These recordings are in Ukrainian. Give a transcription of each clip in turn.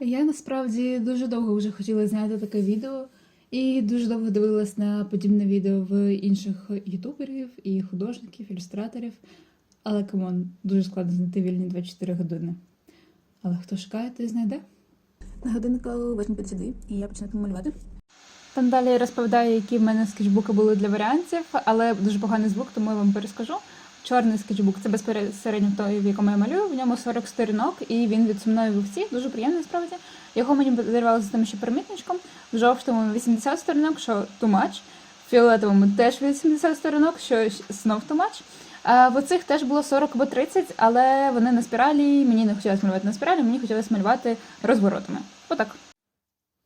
Я насправді дуже довго вже хотіла зняти таке відео, і дуже довго дивилась на подібне відео в інших ютуберів і художників, ілюстраторів. Але камон, дуже складно знайти вільні 24 години. Але хто шукає, той знайде. На годиннику 8.52 і я починаю малювати. Там далі я розповідаю, які в мене скетчбуки були для варіантів, але дуже поганий звук, тому я вам перескажу. Чорний скетчбук це безпосередньо той, в якому я малюю. В ньому 40 сторінок, і він від сумної вовці, дуже приємний насправді. Його мені подарували з тим ще перемітничком. В жовтому 80 сторінок, що much. В фіолетовому теж 80 сторінок, що знов much. А в оцих теж було 40 або 30, але вони на спіралі. Мені не хотілося малювати на спіралі, мені хотілося малювати розворотами. Отак.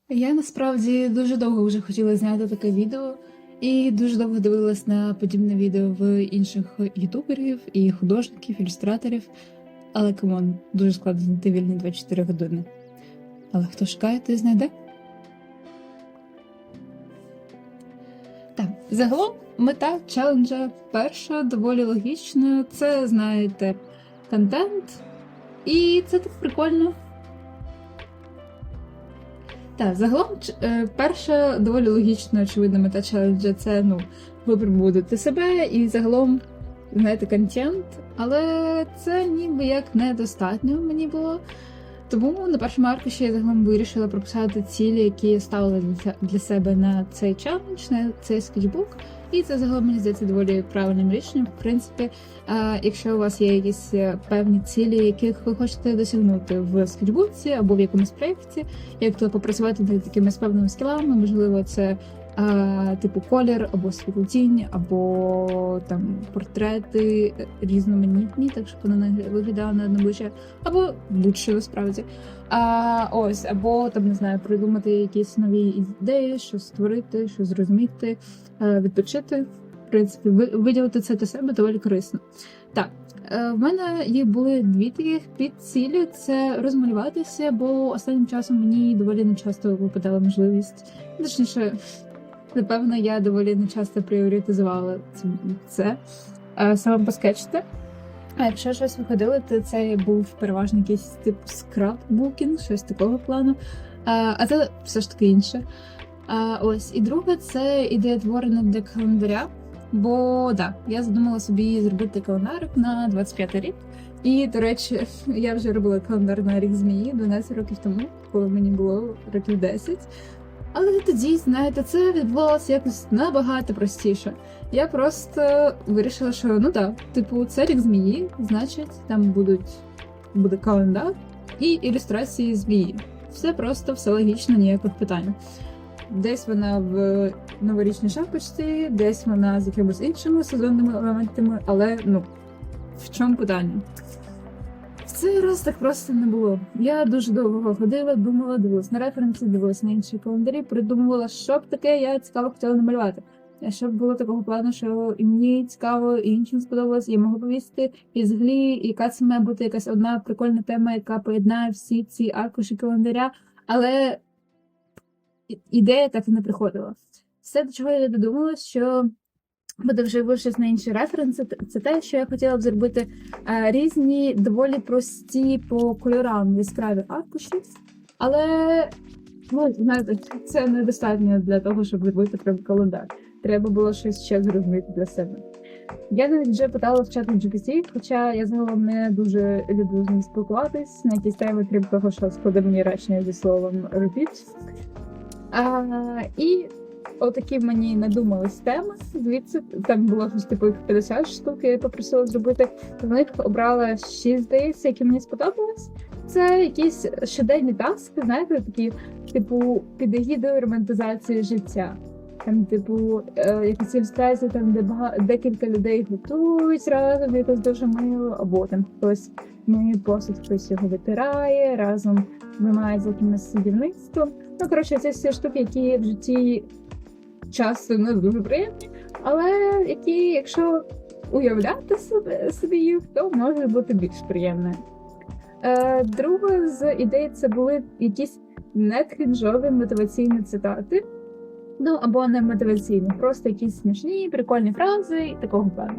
Я насправді дуже довго вже хотіла зняти таке відео, і дуже довго дивилась на подібне відео в інших ютуберів і художників, ілюстраторів. Але камон, дуже складно знайти вільні 24 години. Але хто шукає, той знайде. Так, загалом мета челенджа перша доволі логічна. Це, знаєте, контент. І це так прикольно. Так, загалом, е, перша доволі логічна, очевидна мета челенджа це ну, випробувати себе і загалом знаєте контент, але це ніби як недостатньо мені було. Тому на першому аркуші я загалом вирішила прописати цілі, які я ставила для себе на цей челендж, на цей скетчбук. І це загалом мені здається доволі правильним рішенням. В принципі, е, якщо у вас є якісь е, певні цілі, яких ви хочете досягнути в скетчбуці або в якомусь проєкті, як то попрацювати над такими певними скілами, можливо, це а, типу колір, або світлотінь, або там портрети різноманітні, так щоб воно не виглядало на обличчя, або будь-що насправді. А, ось, або там не знаю, придумати якісь нові ідеї, щось створити, щось зрозуміти, е, відпочити. В принципі, ви- виділити це для себе доволі корисно. Так, Е, В мене їх були дві таких підцілі: це розмалюватися, бо останнім часом мені доволі нечасто випадала можливість. Точніше, напевно, я доволі нечасто пріоритизувала це, е, саме поскетчити. А якщо щось виходило, то це був переважно якийсь тип скраббукінг, щось такого плану. А, а це все ж таки інше. А, ось, і друге, це ідея творення для календаря. Бо да, я задумала собі зробити календарик на 25 рік. І, до речі, я вже робила календар на рік змії 12 років тому, коли мені було років 10. Але тоді, знаєте, це відбувалося якось набагато простіше. Я просто вирішила, що ну так, типу, це рік змії, значить, там будуть буде календар і ілюстрації змії. Все просто, все логічно, ніяких питань. Десь вона в новорічній шапочці, десь вона з якимись іншими сезонними елементами, але ну в чому питання? В цей раз так просто не було. Я дуже довго ходила, думала, дивилась на референси, дивилась на інші календарі, придумувала, що б таке я цікаво хотіла намалювати. А Щоб було такого плану, що і мені цікаво, і іншим сподобалось, я можу повісти, і взагалі, яка це має бути якась одна прикольна тема, яка поєднає всі ці аркуші календаря. Але ідея так і не приходила. Все, до чого я додумалась, що буде вже вийшов на інші референси. Це те, що я хотіла б зробити е, різні, доволі прості по кольорам яскраві аркуші, але ну, знаєте, це недостатньо для того, щоб зробити прям календар. Треба було щось ще зрозуміти для себе. Я навіть вже питала в чату GPT, хоча я загалом не дуже люблю з ним спілкуватись на якісь теми, крім того, що складе мені речення зі словом repeat. А, і отакі мені надумались теми. Звідси там було щось типу 50 штук, я попросила зробити. З них обрала 6, здається, які мені сподобались. Це якісь щоденні таски, знаєте, такі, типу, під егідою романтизації життя. Там, типу, е, якась ілюстрація, там, де бага... декілька людей готують разом, якось дуже мило, або там хтось миє посуд, хтось його витирає, разом займається якимось садівництвом. Ну, коротше, це всі штуки, які в житті часто не дуже приємні, але які, якщо уявляти собі їх, то може бути більш приємною. Е, друга з ідей це були якісь некрінжові мотиваційні цитати. Ну, або не мотиваційні, просто якісь смішні, прикольні фрази і такого плану.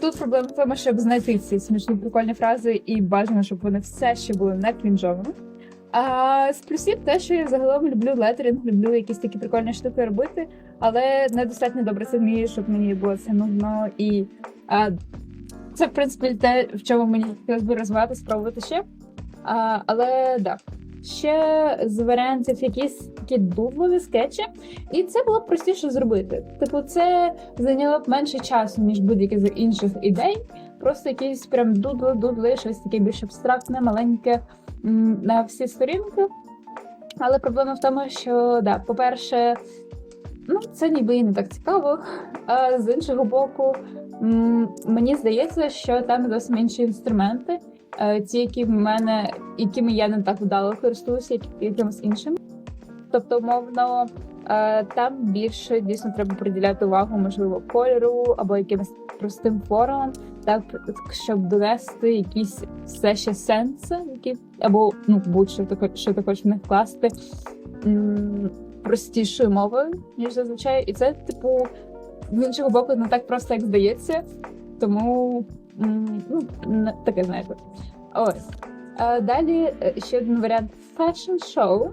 Тут проблема в тому, щоб знайти ці смішні прикольні фрази, і бажано, щоб вони все ще були не крінжовими. А з плюсів те, що я загалом люблю летеринг, люблю якісь такі прикольні штуки робити, але недостатньо добре це вмію, щоб мені було це нудно. І а, це, в принципі, те, в чому мені хотілося б розвивати, спробувати ще. А, але да. Ще з варіантів якісь такі дубливі скетчі, і це було б простіше зробити. Типу, це зайняло б менше часу, ніж будь-які з інших ідей. Просто якісь прям дудли, дудли, щось таке більш абстрактне, маленьке на всі сторінки. Але проблема в тому, що да, по-перше, ну це ніби і не так цікаво. А з іншого боку, мені здається, що там зовсім інші інструменти, е, ті, які в мене, якими я не так вдало користуюся, як якимось іншим. Тобто, умовно, е, там більше дійсно треба приділяти увагу, можливо, кольору або якимось простим формам, так щоб донести якісь все ще сенси, які або ну будь-що ти що ти хочеш в них вкласти простішою мовою, ніж зазвичай. І це, типу, з іншого боку, не так просто, як здається. Тому ну, таке знаєте. Ось. А далі е, ще один варіант show.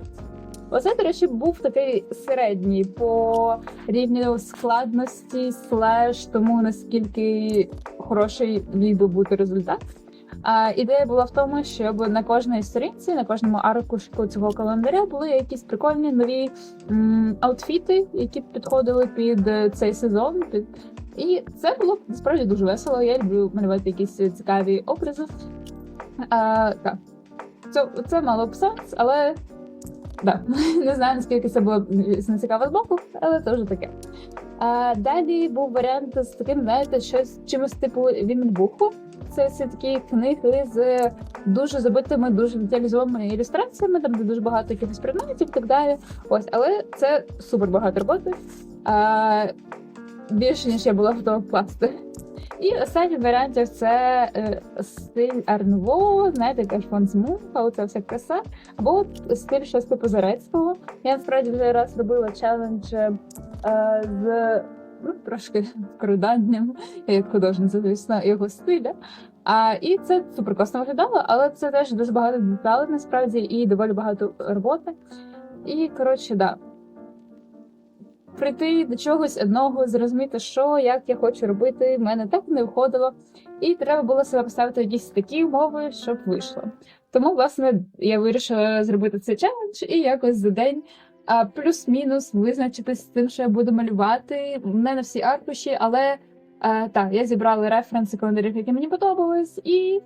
Оце, до речі, був такий середній по рівню складності, слеш тому наскільки хороший міг би бути результат. А ідея була в тому, щоб на кожній сторінці, на кожному аркушку цього календаря були якісь прикольні нові м, аутфіти, які підходили під е, цей сезон. Під... І це було насправді дуже весело. Я люблю малювати якісь цікаві образи. А, так. Це, це мало б сенс, але да. не знаю, наскільки це було звісно, цікаво з боку, але це вже таке. А, далі був варіант з таким, знаєте, щось чимось типу Вінбуху. Це всі такі книги з дуже забитими, дуже деталізованими ілюстраціями, там де дуже багато якихось предметів і так далі. Ось, але це супер багато роботи. А, більше ніж я була готова вкласти. І останній варіантів це е, стиль Арнво, знаєте, як Альфонс Муфа, оця вся краса, або стиль щось типу Зарецького. Я насправді вже раз робила челендж е, з ну, трошки вкраданням, як художниця, звісно, його стиля. А, і це супер класно виглядало, але це теж дуже багато деталей насправді і доволі багато роботи. І коротше, да. Прийти до чогось одного, зрозуміти, що, як я хочу робити, в мене так не виходило. І треба було себе поставити якісь такі умови, щоб вийшло. Тому, власне, я вирішила зробити цей челендж і якось за день а, плюс-мінус визначитись з тим, що я буду малювати. Не на всі аркуші, але а, так, я зібрала референси календарів, які мені подобались, і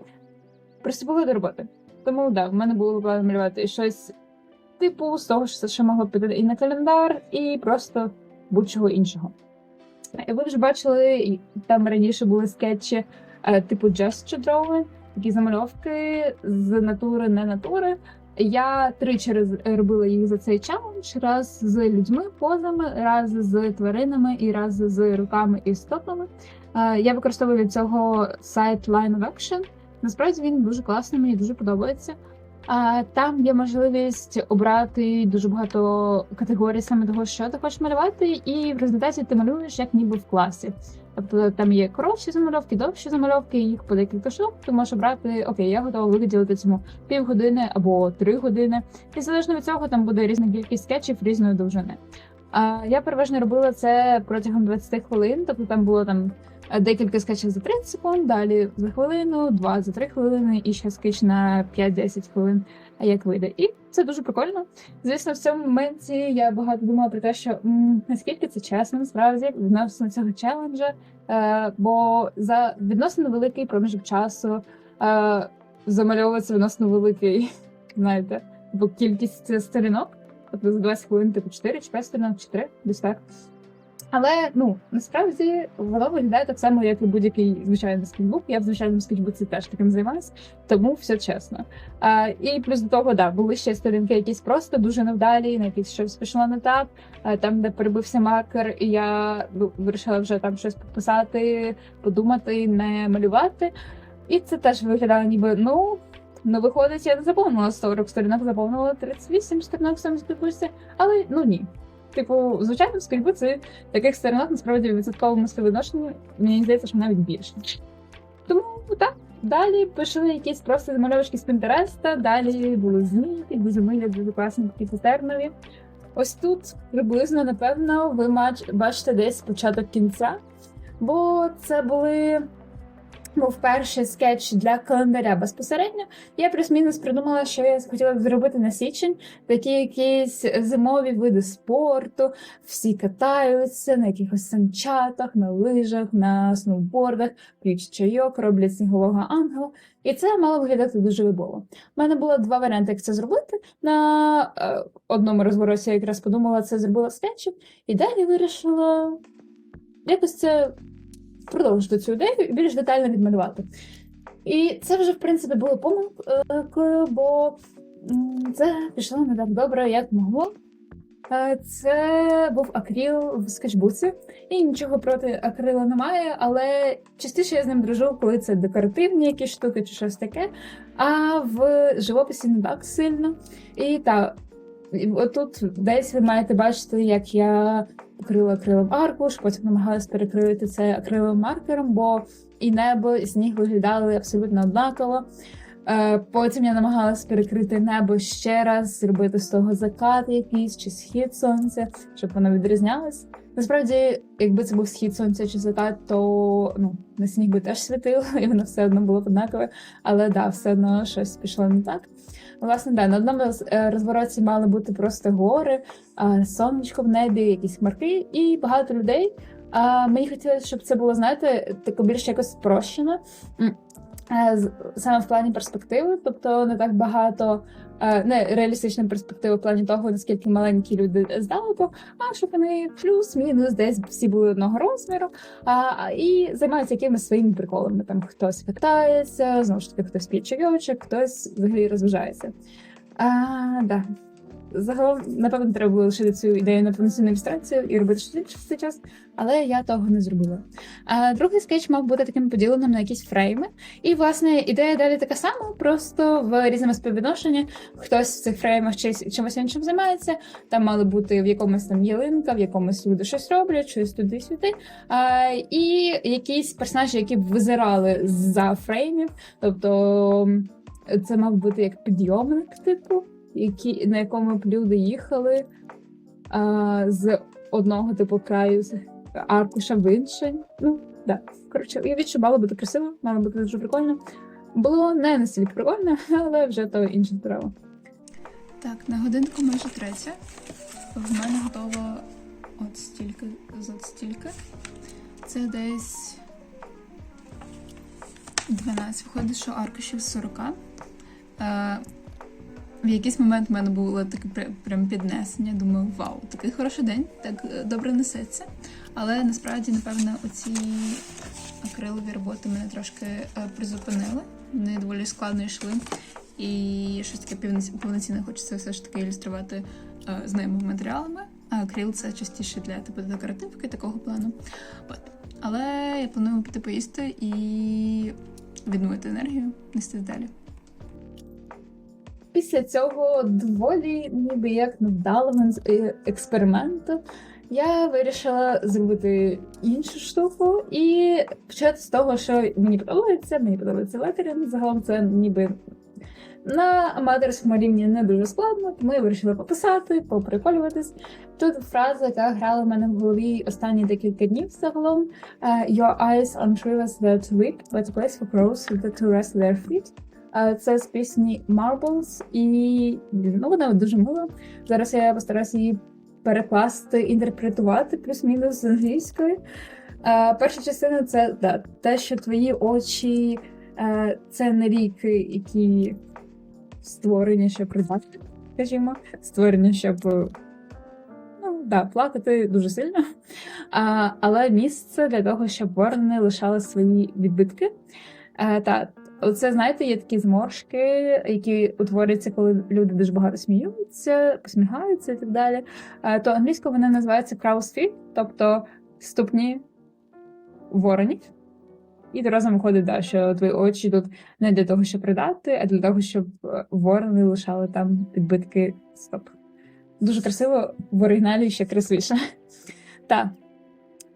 приступила до роботи. Тому так, да, в мене було план малювати щось типу з того, що що могло піти і на календар, і просто будь-чого іншого. Ви вже бачили, там раніше були скетчі е, типу gesture drawing, такі замальовки з натури, не натури. Я тричі робила їх за цей челендж: раз з людьми, позами, раз з тваринами і раз з руками і стопами. Е, Я використовую для цього сайт Line of Action. Насправді він дуже класний, мені дуже подобається. А там є можливість обрати дуже багато категорій саме того, що ти хочеш малювати, і в результаті ти малюєш як ніби в класі. Тобто там є коротші замальовки, довші замальовки, їх по декілька штук. Ти можеш обрати окей, я готова виділити цьому півгодини або три години. І залежно від цього там буде різна кількість скетчів різної довжини. А я переважно робила це протягом 20 хвилин, тобто там було там декілька скетчів за 30 секунд, далі за хвилину, два за 3 хвилини і ще скетч на 5-10 хвилин, а як вийде. І це дуже прикольно. Звісно, в цьому моменті я багато думала про те, що м, наскільки це чесно насправді відносно цього челенджа, е, бо за відносно великий проміжок часу е, замальовується відносно великий, знаєте, бо кількість сторінок. Тобто за 20 хвилин, типу 4 чи 5 сторінок, чи 3, десь так. Але ну насправді воно виглядає так само, як і будь-який звичайний скетчбук. Я в звичайному скетчбуці теж таким займаюся, тому все чесно. А, і плюс до того, да, були ще сторінки, якісь просто дуже невдалі, на якісь щось пішло не так. Там, де перебився маркер, і я ну, вирішила вже там щось підписати, подумати, не малювати. І це теж виглядало ніби ну. Ну, виходить, я не заповнила 40 сторінок, заповнила 38 сторінок в самій але ну ні. Типу, звичайно, в скетчбуці таких сторінок насправді в відсотковому співвідношенні, мені здається, що навіть більше. Тому так, Далі пішли якісь просто замальовочки з Пінтереста, далі були змійки, дуже милі, дуже класні такі патернові. Ось тут приблизно, напевно, ви бачите десь початок кінця, бо це були. Був перший скетч для календаря безпосередньо. Я плюс-мінус придумала, що я хотіла б зробити на січень такі якісь зимові види спорту. Всі катаються на якихось санчатах, на лижах, на сноубордах, п'ють чайок, роблять снігового ангела. І це мало виглядати дуже вибово. У мене було два варіанти, як це зробити. На е, одному розвороті я якраз подумала, це зробила скетчем, і далі вирішила якось це продовжити цю ідею і більш детально відмалювати. І це вже, в принципі, було помилкою, бо це пішло не так добре, як могло. Е, Це був акріл в скетчбуці, і нічого проти акрила немає, але частіше я з ним дружу, коли це декоративні якісь штуки чи щось таке. А в живописі не так сильно. І так, отут десь ви маєте бачити, як я покрила акрилом аркуш, потім намагалась перекрити це акриловим маркером, бо і небо, і сніг виглядали абсолютно однаково. Е, Потім я намагалась перекрити небо ще раз, зробити з того закат якийсь чи схід сонця, щоб воно відрізнялось. Насправді, якби це був схід сонця чи закат, то ну, на сніг би теж світило, і воно все одно було б однакове. Але да, все одно щось пішло не так. Власне, да, на одному е, розвороті мали бути просто гори, сонечко в небі, якісь хмарки і багато людей. А мені хотілося, щоб це було, знаєте, тако більш якось спрощено. Е, Саме в плані перспективи, тобто не так багато, е, не реалістична перспектива в плані того, наскільки маленькі люди здалеку, а щоб вони плюс-мінус десь всі були одного розміру, а, і займаються якимись своїми приколами. Там хтось катається, знову ж таки, хтось п'є чайочок, хтось взагалі розважається. А, да. Загалом, напевно, треба було лишити цю ідею на повноцінну ілюстрацію і робити щось інше в цей час, але я того не зробила. А другий скетч мав бути таким поділеним на якісь фрейми. І, власне, ідея далі така сама, просто в різному співвідношенні. Хтось в цих фреймах чимось, іншим займається. Там мали бути в якомусь там ялинка, в якомусь люди щось роблять, щось туди-сюди. І якісь персонажі, які б визирали за фреймів. Тобто це мав бути як підйомник, типу, які, на якому б люди їхали а, з одного типу краю з аркуша в інший. Ну, да. Коротше, уявіть, що мало бути красиво, мало бути дуже прикольно. Було не настільки прикольно, але вже то інша справа. Так, на годинку майже третя. В мене готово от стільки з от стільки. Це десь 12. Виходить, що аркушів з 40. В якийсь момент в мене було таке пр- прям піднесення. Думаю, вау, такий хороший день, так е, добре несеться. Але насправді, напевно, оці акрилові роботи мене трошки е, призупинили. Вони доволі складно йшли. І щось таке повноцінне хочеться все ж таки ілюструвати е, з ними матеріалами. А акрил це частіше для типу декоративки такого плану. От. Але я планую піти поїсти і відновити енергію, нести далі. Після цього доволі ніби як невдалого е, експерименту я вирішила зробити іншу штуку і почати з того, що мені подобається. Мені подобається летерінг. Загалом це ніби на аматорському рівні не дуже складно, тому я вирішила пописати, поприколюватись. Тут фраза, яка грала в мене в голові останні декілька днів загалом. е, Your eyes on rivers that weep, but place for crows to rest their feet. Це з пісні Marbles, і ну, вона дуже мила. Зараз я постараюся її перекласти, інтерпретувати плюс-мінус з англійської. Перша частина це да, те, що твої очі е, це не ріки, які створені, щоб ридати, скажімо, створені, щоб ну, да, плакати дуже сильно. А, але місце для того, щоб ворони лишали свої відбитки. Е, та, Оце, знаєте, є такі зморшки, які утворюються, коли люди дуже багато сміються, посміхаються і так далі. Е, То англійською вони називаються crow's feet, тобто ступні воронів. І разом виходить, да, що твої очі тут не для того, щоб придати, а для того, щоб е, ворони лишали там підбитки стоп. Дуже красиво, в оригіналі ще красивіше. Так.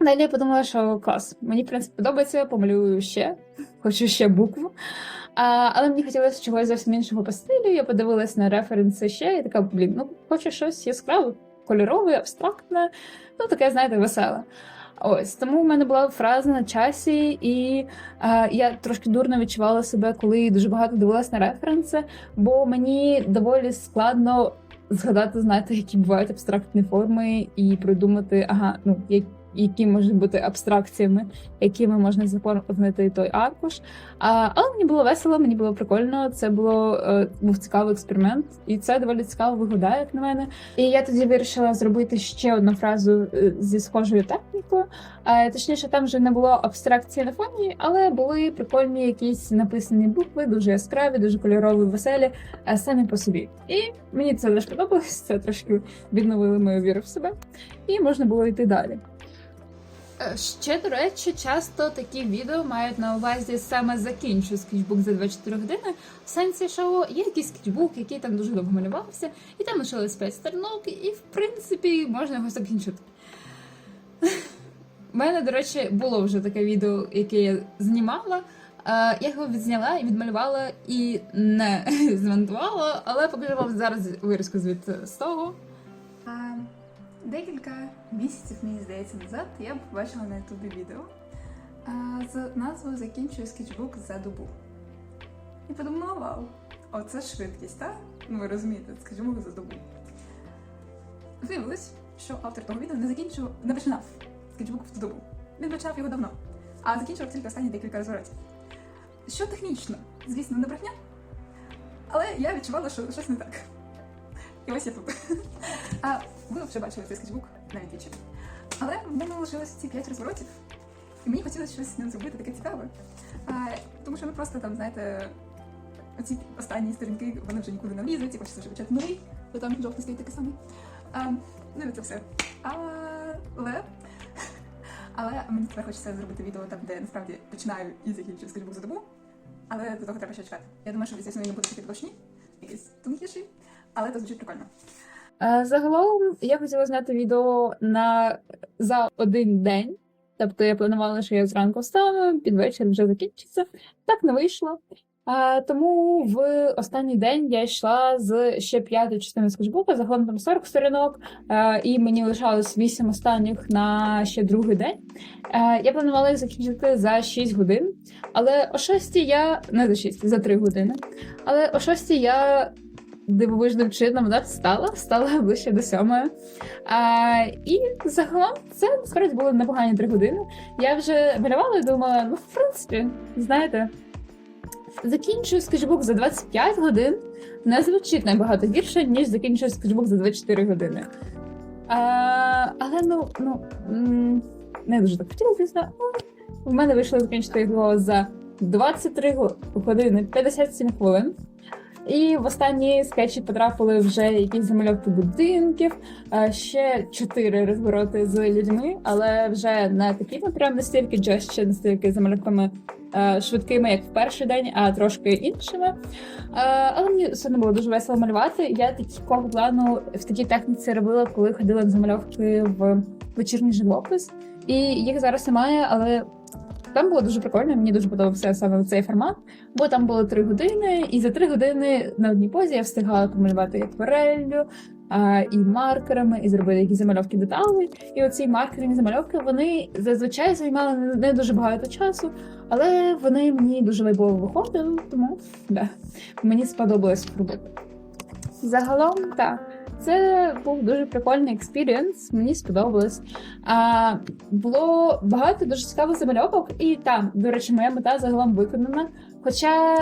Далі я подумала, що клас. Мені, в принципі, подобається, помалюю ще, хочу ще букву. А, але мені хотілося чогось зовсім іншого по стилю. Я подивилась на референси ще і така, блін, ну хочу щось яскраве, кольорове, абстрактне, ну таке, знаєте, веселе. Ось тому в мене була фраза на часі, і е, я трошки дурно відчувала себе, коли дуже багато дивилась на референси, бо мені доволі складно згадати, знаєте, які бувають абстрактні форми, і придумати, ага, ну як- які можуть бути абстракціями, якими можна заповнити той аркуш. А, але мені було весело, мені було прикольно. Це було е, був цікавий експеримент, і це доволі цікаво виглядає, як на мене. І я тоді вирішила зробити ще одну фразу е, зі схожою технікою. Е, точніше, там вже не було абстракції на фоні, але були прикольні якісь написані букви, дуже яскраві, дуже кольорові, веселі, е, самі по собі. І мені це дуже сподобалось. Це трошки відновили мою віру в себе, і можна було йти далі. Е, Ще, до речі, часто такі відео мають на увазі саме закінчу скетчбук за 24 години. В сенсі, що є якийсь скетчбук, який там дуже довго малювався, і там лишилось 5 сторінок, і в принципі можна його закінчити. У мене, до речі, було вже таке відео, яке я знімала. Е, Я його відзняла і відмалювала і не змонтувала, але покажу вам зараз вирізку звідти з того. Декілька місяців, мені здається, назад я побачила на ютубі відео з назвою Закінчую скетчбук за добу. І подумала, вау, оце швидкість, так? Ну ви розумієте, скетчбук за добу. Виявилось, що автор того відео не закінчив, не починав скетчбук в добу. Він почав його давно, а закінчував тільки останні декілька розворотів. Що технічно, звісно, не брехня, але я відчувала, що щось не так. І ось я тут. Ви вже бачили цей скетчбук навіть двічі. Але в мене лишилось ці п'ять розворотів, і мені хотілося щось з ним зробити таке цікаве. А, тому що ну просто там, знаєте, оці останні сторінки вони вже нікуди не влізуть, і хочеться вже почати новий, бо там жовтий стоїть такий самий. А, ну і це все. Але. Але мені тепер хочеться зробити відео там, де насправді починаю і закінчую скетчбук за добу. Але до того треба ще чекати. Я думаю, що звісно, не буде такі точні, якийсь тонкіший, але це звучить прикольно. Е, Загалом я хотіла зняти відео на за один день. Тобто я планувала, що я зранку встану, під вечір вже закінчиться. Так не вийшло. А, тому в останній день я йшла з ще п'ятої частини скетчбука, загалом там 40 сторінок, е, і мені лишалось 8 останніх на ще другий день. Е, я планувала їх закінчити за 6 годин, але о 6 я не за 6, за 3 години. Але о 6 я дивовижним чином да, встала, встала ближче до сьомої. А, і загалом це насправді були непогані три години. Я вже малювала і думала, ну, в принципі, знаєте, закінчую скетчбук за 25 годин не звучить набагато гірше, ніж закінчую скетчбук за 24 години. А, але ну, ну не дуже так хотіла, звісно. В мене вийшло закінчити його за 23 години 57 хвилин. І в останні скетчі потрапили вже якісь замальовки будинків, е, ще чотири розвороти з людьми, але вже не такими прям настільки just, ще настільки замальовками е, швидкими, як в перший день, а трошки іншими. Е, Але мені все одно було дуже весело малювати. Я такого плану в такій техніці робила, коли ходила на замальовки в вечірній живопис. І їх зараз немає, але там було дуже прикольно. Мені дуже подобався саме цей формат, бо там було три години, і за три години на одній позі я встигала помалювати і аквареллю, а, і маркерами, і зробити якісь замальовки деталей. І оці маркерні замальовки вони зазвичай займали не- дуже багато часу, але вони мені дуже вайбово виходили, тому да, мені сподобалось робити. Загалом, так. Це був дуже прикольний експірієнс, мені сподобалось. А, було багато дуже цікавих замальовок, і там, до речі, моя мета загалом виконана. Хоча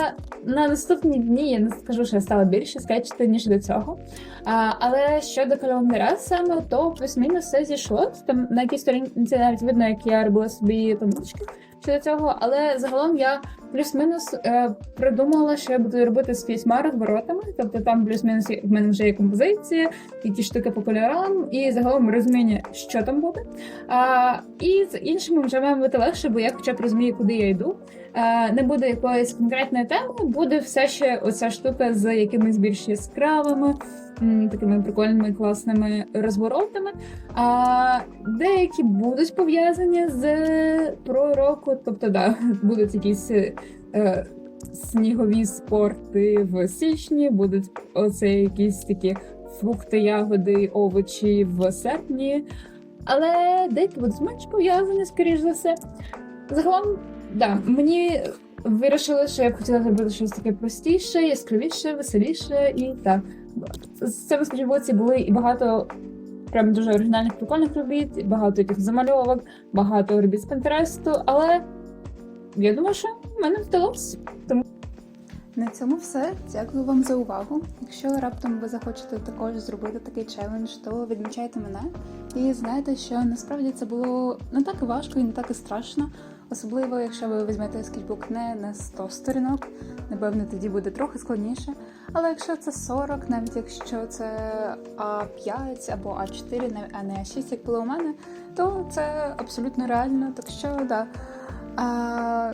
на наступні дні я не скажу, що я стала більше скетчити, ніж до цього. А, але щодо календаря саме, то плюс-мінус все зійшло. Там на якій сторінці навіть видно, як я робила собі таблички щодо цього. Але загалом я плюс-мінус е, придумала, що я буду робити з п'ятьма розворотами. Тобто там плюс-мінус в мене вже є композиція, якісь штуки по кольорам, і загалом розуміння, що там буде. А, і з іншими вже має бути легше, бо я хоча б розумію, куди я йду. Е, не буде якоїсь конкретної теми, буде все ще оця штука з якимись більш яскравими, такими прикольними класними розворотами. А деякі будуть пов'язані з пророку, тобто, да, будуть якісь е, снігові спорти в січні, будуть оце якісь такі фрукти, ягоди, овочі в серпні. Але деякі будуть менш пов'язані, скоріш за все. Загалом, да, мені вирішили, що я б хотіла зробити щось таке простіше, яскравіше, веселіше і так. З цього скріпоці були і багато прям дуже оригінальних прикольних робіт, багато яких замальовок, багато робіт з Пінтересту, але я думаю, що в мене вдалося. Тому На цьому все. Дякую вам за увагу. Якщо раптом ви захочете також зробити такий челендж, то відмічайте мене. І знайте, що насправді це було не так важко і не так і страшно. Особливо, якщо ви візьмете скетчбук не на 100 сторінок, напевно, тоді буде трохи складніше. Але якщо це 40, навіть якщо це А5 або А4, нав- а не А6, як було у мене, то це абсолютно реально. Так що, да. А,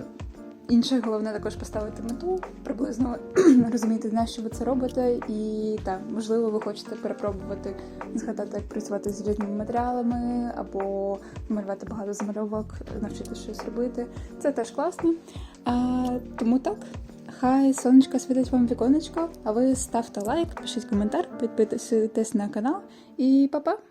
Інше головне також поставити мету, приблизно розуміти, на що ви це робите, і так, можливо, ви хочете перепробувати згадати, як працювати з різними матеріалами, або малювати багато замальовок, навчити щось робити. Це теж класно. А, тому так. Хай сонечко світить вам віконечко, а ви ставте лайк, пишіть коментар, підписуйтесь на канал і па-па!